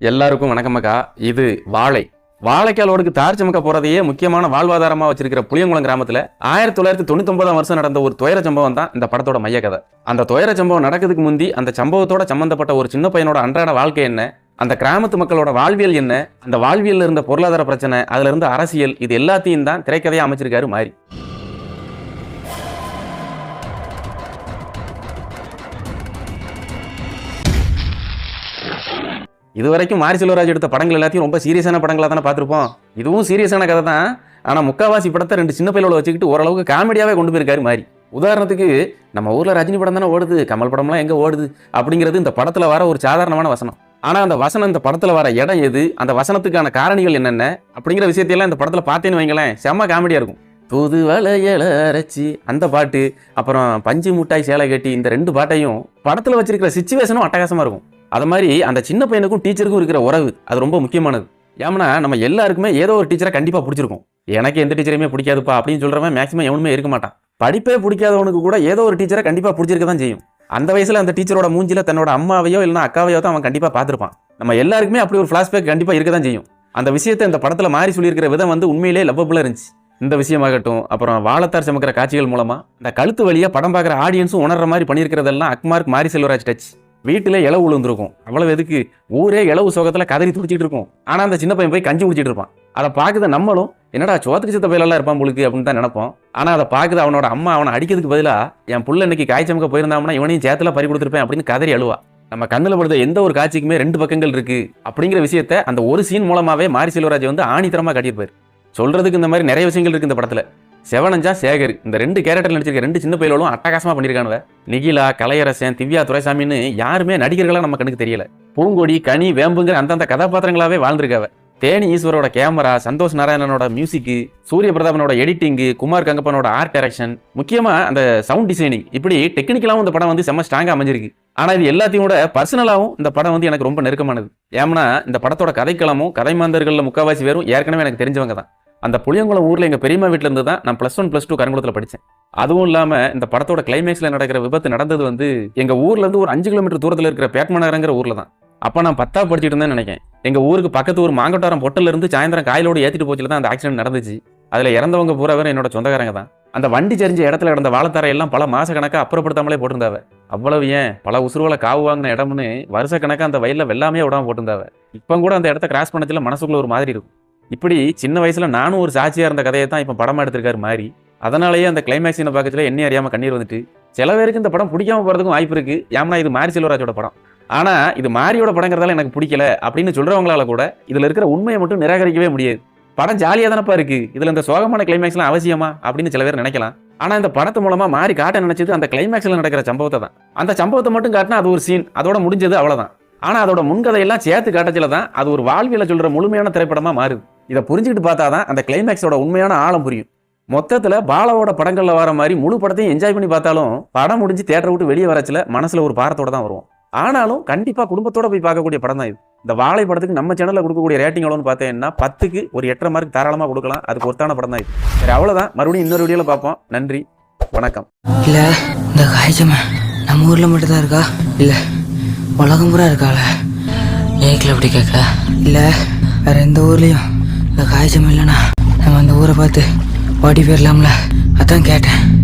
எல்லாருக்கும் வணக்கமக்கா இது வாழை. வாழைக்காலோடுக்கு தார் சுமக்க போகிறதையே முக்கியமான வாழ்வாதாரமாக வச்சிருக்கிற புளியங்குளம் கிராமத்தில் ஆயிரத்தி தொள்ளாயிரத்தி தொண்ணூத்தொன்பதாம் வருஷம் நடந்த ஒரு துயர சம்பவம் தான் இந்த படத்தோட மைய கதை. அந்த துயர சம்பவம் நடக்கிறதுக்கு முந்தி அந்த சம்பவத்தோட சம்பந்தப்பட்ட ஒரு சின்ன பையனோட அன்றாட வாழ்க்கை என்ன அந்த கிராமத்து மக்களோட வாழ்வியல் என்ன அந்த வாழ்வியல் இருந்த பொருளாதார பிரச்சனை அதுல இருந்த அரசியல் இது எல்லாத்தையும் தான் திரைக்கதையாக அமைச்சிருக்காரு மாறி இது வரைக்கும் மாரி செல்வராஜ் எடுத்த படங்கள் எல்லாத்தையும் ரொம்ப சீரியஸான படங்களாக தானே பார்த்துருப்போம். இதுவும் சீரியஸான கதை தான். ஆனால் முக்காவாசி படத்தை ரெண்டு சின்ன பையலோட வச்சுக்கிட்டு ஓரளவுக்கு காமெடியாகவே கொண்டு போயிருக்காரு மாதிரி உதாரணத்துக்கு நம்ம ஊரில் ரஜினி படம் தானே ஓடுது கமல் படம்லாம் எங்கே ஓடுது அப்படிங்கிறது இந்த படத்தில் வர ஒரு சாதாரணமான வசனம். ஆனால் அந்த வசனம் இந்த படத்தில் வர இடம் எது அந்த வசனத்துக்கான காரணிகள் என்னென்ன அப்படிங்கிற விஷயத்தையெல்லாம் இந்த படத்தில் பார்த்தேன்னு வைங்களேன் செம்ம காமெடியாக இருக்கும். புது வளையல அரைச்சி அந்த பாட்டு அப்புறம் பஞ்சு முட்டாய் சேலை கட்டி இந்த ரெண்டு பாட்டையும் படத்தில் வச்சிருக்கிற சுச்சுவேஷனும் அட்டகாசமாக இருக்கும். அது மாதிரி அந்த சின்ன பையனுக்கும் டீச்சருக்கும் இருக்கிற உறவு அது ரொம்ப முக்கியமானது. ஏன்னா நம்ம எல்லாருக்குமே ஏதோ ஒரு டீச்சரை கண்டிப்பாக பிடிச்சிருக்கும். எனக்கு எந்த டீச்சரையுமே பிடிக்காதுப்பா அப்படின்னு சொல்கிறவன் மேக்ஸிமம் எவனுமே இருக்க மாட்டான். படிப்பே பிடிக்காதவனுக்கு கூட ஏதோ ஒரு டீச்சரை கண்டிப்பாக பிடிச்சிருக்க தான் செய்யும். அந்த வயசில் அந்த டீச்சரோட மூஞ்சியில் தன்னோட அம்மாவையோ இல்லைன்னா அக்காவையோ தான் அவன் கண்டிப்பாக பார்த்துருப்பான். நம்ம எல்லாருக்குமே அப்படி ஒரு ஃப்ளாஷ்பேக் கண்டிப்பாக இருக்க தான் செய்யும். அந்த விஷயத்தை இந்த படத்தில் மாறி சொல்லியிருக்கிற விதம் வந்து உண்மையிலே லவ்வபுளாக இருந்துச்சு. இந்த விஷயமாகட்டும் அப்புறம் வாழத்தார் சமக்கிற காட்சிகள் மூலமாக இந்த கழுத்து வழியாக படம் பார்க்குற ஆடியன்ஸும் உணர்ற மாதிரி பண்ணியிருக்கிறதெல்லாம் அக்மார்க் மாரி செல்வராஜ் டச் வீட்டில் இளவு விழுந்திருக்கும். அவ்வளவு எதுக்கு? ஊரே இளவு சோகத்தில் கதறி துடிச்சிட்டு இருக்கும். ஆனால் அந்த சின்ன பையன் போய் கஞ்சி குடிச்சிட்டு இருப்பான். அதை பார்க்குத நம்மளும் என்னடா சோத்துக்கு சித்த பயிலெல்லாம் இருப்பான் பொழுது அப்படின்னு தான் நினைப்போம். ஆனால் அதை பார்க்குது அவனோட அம்மா அவனை அடிக்கிறதுக்கு பதிலாக என் புள்ள இன்னைக்கு காய்ச்சமுக்க போயிருந்தாம்னா இவனையும் சேத்துல பறி கொடுத்துருப்பேன் அப்படின்னு கதறி அழுவா. நம்ம கண்ணில் படுத்த எந்த ஒரு காட்சிக்குமே ரெண்டு பக்கங்கள் இருக்கு. அப்படிங்கிற விஷயத்த அந்த ஒரு சீன் மூலமாகவே மாரி செல்வராஜ் வந்து ஆணித்தரமாக காட்டியிருப்பார். சொல்றதுக்கு இந்த மாதிரி நிறைய விஷயங்கள் இருக்கு இந்த படத்தில். செவனஞ்சா சேகர். இந்த ரெண்டு கேரக்டர் நடிச்சிருக்க ரெண்டு சின்ன பயிலும் அட்டகாசமா பண்ணியிருக்கானுவ நிகிலா கலையரசன் திவ்யா துரைசாமின்னு யாருமே நடிகர்களா நம்ம கண்ணுக்கு தெரியல. பூங்கொடி கனி வேம்புங்கிற அந்தந்த கதாபாத்திரங்களாவே வாழ்ந்திருக்காவ. தேனி ஈஸ்வரோட கேமரா சந்தோஷ் நாராயணனோட மியூசிக் சூரிய பிரதாபனோட எடிட்டிங்கு குமார் கங்கப்பனோட ஆர்ட் டைரக்ஷன் முக்கியமா அந்த சவுண்ட் டிசைனிங் இப்படி டெக்னிக்கலாவும் இந்த படம் வந்து செம்ம ஸ்ட்ராங்கா அமைஞ்சிருக்கு. ஆனா இது எல்லாத்தையும் விட பர்சனலாவும் இந்த படம் வந்து எனக்கு ரொம்ப நெருக்கமானது. ஏன்னா இந்த படத்தோட கதைக்களமும் கதை மாந்தர்கள்ல முக்கால்வாசி பேரும் ஏற்கனவே எனக்கு தெரிஞ்சவங்க தான். அந்த புளியங்குளம் ஊரில் எங்கள் பெரியம்மா வீட்டில் இருந்து தான் நான் ப்ளஸ் ஒன் ப்ளஸ் டூ கருங்குளத்தில் படித்தேன் அதுவும் இல்லாமல் இந்த படத்தோட கிளைமேக்ஸில் நடக்கிற விபத்து நடந்தது வந்து எங்கள் ஊர்லேருந்து ஒரு அஞ்சு கிலோமீட்டர் தூரத்தில் இருக்கிற பேட்மநகரங்கிற ஊரில் தான். அப்போ நான் பத்தா படிச்சுட்டு தான் நினைக்கிறேன். எங்கள் ஊருக்கு பக்கத்து ஊர் மாங்கட்டாரம் பொட்டிலிருந்து சாயந்தரம் காயிலோடு ஏற்றிட்டு போச்சுல தான் அந்த ஆக்சிடென்ட் நடந்துச்சு. அதில் இறந்தவங்க பூராவே என்னோட சொந்தக்காரங்க தான். அந்த வண்டி செறிஞ்ச இடத்துல கிடந்த வாழைத்தரையெல்லாம் பல மாச கணக்காக அப்புறப்படுத்தாமலே போட்டிருந்தாவ. அவ்வளவு ஏன்? பல உசுருவலை காவு வாங்கின இடம்னு வருஷ கணக்காக அந்த வயலில் வெள்ளாமே விடாமல் போட்டிருந்தாவ. இப்போ கூட அந்த இடத்த கிராஸ் பண்ணச்சுல மனசுக்குள்ள ஒரு மாதிரி இருக்கும். இப்படி சின்ன வயசில் நானும் ஒரு சாட்சியாக இருந்த கதையை தான் இப்போ படமாக எடுத்திருக்காரு மாதிரி அதனாலேயே அந்த கிளைமேக்ஸ் சீனை பார்க்கறதுல என்ன அறியாமல் கண்ணீர் வந்துட்டு சில பேருக்கு இந்த படம் பிடிக்காம போகிறதுக்கும் வாய்ப்பு இருக்குது ஏன்னா இது மாரி செல்வராஜோட படம். ஆனால் இது மாரியோட படங்கிறதால எனக்கு பிடிக்கல அப்படின்னு சொல்கிறவங்களால கூட இதில் இருக்கிற உண்மையை மட்டும் நிராகரிக்கவே முடியாது. படம் ஜாலியாக தானப்பா இருக்குது இதில் இந்த சோகமான கிளைமேக்ஸ்லாம் அவசியமா அப்படின்னு சில பேர் நினைக்கலாம். ஆனால் இந்த படத்து மூலமாக மாறி காட்ட நினைச்சது அந்த கிளைமேக்ஸில் நடக்கிற சம்பவத்தை தான். அந்த சம்பவத்தை மட்டும் காட்டினா அது ஒரு சீன் அதோட முடிஞ்சது அவ்வளோதான் ஆனால் அதோட முன்கதையெல்லாம் சேர்த்து காட்டச்சில தான் அது ஒரு வாழ்வியில் சொல்கிற முழுமையான திரைப்படமாக மாறுது. இதை புரிஞ்சுக்கிட்டு பார்த்தா தான் அந்த கிளைமேக்ஸோட உண்மையான ஆழம் புரியும். மொத்தத்தில் பாலாவோட படங்களில் வர மாதிரி முழு படத்தையும் என்ஜாய் பண்ணி பார்த்தாலும் படம் முடிஞ்சு தேட்டரை விட்டு வெளியே வரச்சில மனசில் ஒரு பாரத்தோட தான் வருவோம். ஆனாலும் கண்டிப்பாக குடும்பத்தோட போய் பார்க்கக்கூடிய படம் தான் இது. இந்த வாழை படத்துக்கு நம்ம சேனலில் கொடுக்கக்கூடிய ரேட்டிங் எவ்வளோன்னு பார்த்தீங்கன்னா பத்துக்கு ஒரு எட்டரை மார்க் தாராளமாக கொடுக்கலாம். அதுக்கு ஒருத்தான படம் தான் இது. சரி அவ்வளோதான் மறுபடியும் இன்னொரு வீடியோவில் பார்ப்போம். நன்றி வணக்கம். இல்லை இந்த காய்ச்சம நம்ம ஊரில் மட்டும்தான் இருக்கா? இல்லை உலகம் பூரா இருக்காள. ஏக்கில் அப்படி கேட்க இல்லை வேற எந்த ஊர்லேயும் காய்ச்சம் இல்லைன்னா நம்ம அந்த ஊரை பார்த்து ஓடி போயிடலாம்ல. அதான் கேட்டேன்.